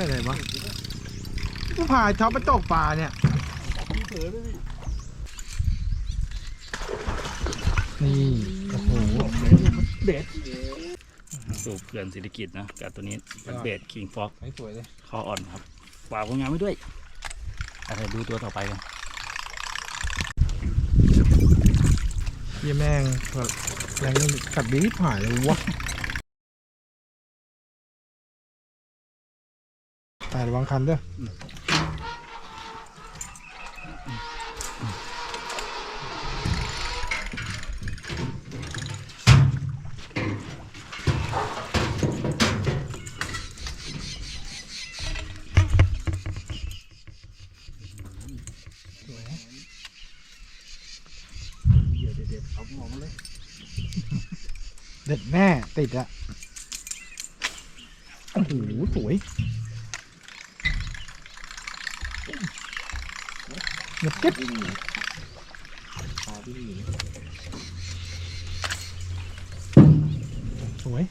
ไม่อะไรวะกูพาช็อปไปตกปลาเนี่ยนี่โอ้โหเบสสูบเขื่อนเศรษฐกิจนะกับตัวนี้เป็นเบสคิงฟ็อกไม่สวยเลยคออ่อนครับฝากผลงานไว้ด้วยอะไรดูตัวต่อไปกันเยี่ยแม่งแบบแรงกัดดีที่ผ่านเลยวะ แต่ระวังคันเดี๋ยวเด็ดเอเลยเด็ดแน่ติดอะโอ้โหสวย เงียบกิ๊บสวย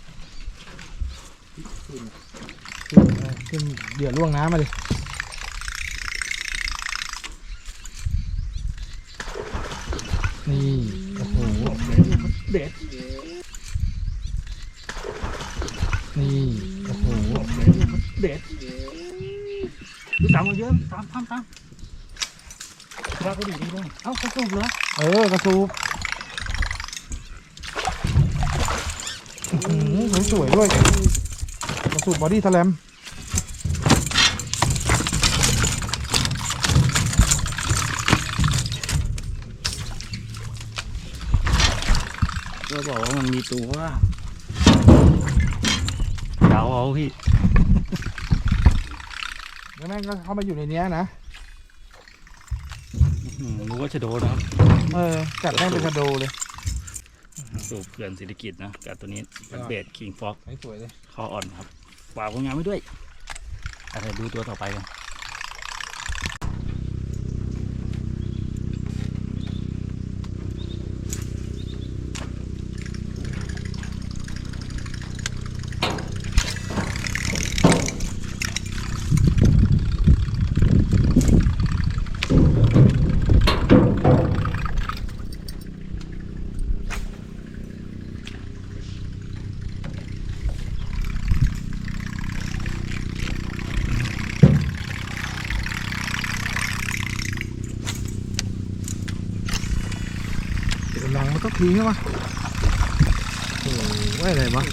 ขึ้นเออขึ้นเดี๋ยวล่วงน้ำมาดินี่โอ้โหเบสนี่โอ้โหเบสดูตามมาเยอะตามตามตาม ว่าก็ดีดีด้วยเอ้ากระสุนเหรอเออกระสูบอื้อหือสวยๆด้วยกระสูบบอดี้สแลมก็บอกว่ามันมีตัวเดาเอาพี่แล้วแม่งก็เข้ามาอยู่ในเนี้ยนะ อืมรู้ว่าจะโดนนะครับเออกัดแม่งเป็นกระโดเลย สูบเขื่อนเศรษฐกิจนะกับตัวนี้เป็นเบสคิงฟ็อก ไม่สวยเลย คออ่อนครับฝากผลงานไว้ด้วยอะไรดูตัวต่อไปกัน หลังมันต้องทิ้งใช่ปะโอ้โหว่าอะไรวะ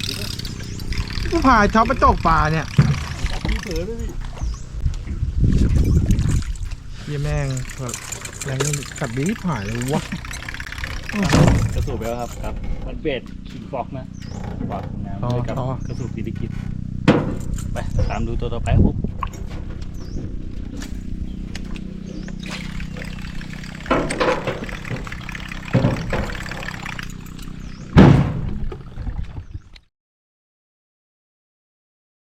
กูพาช็อปไปตกปลาเนี่ยเยี่ยแม่งแบบแรงกัดดีที่ผ่านเลยวะกระสูบไปแล้วครับครับ มันเบสคิงฟ็อกนะฝากผลงานไว้ด้วยกับต่อต่อกระสูบเศรษฐกิจไปตามดูตัวต่อไปครับผม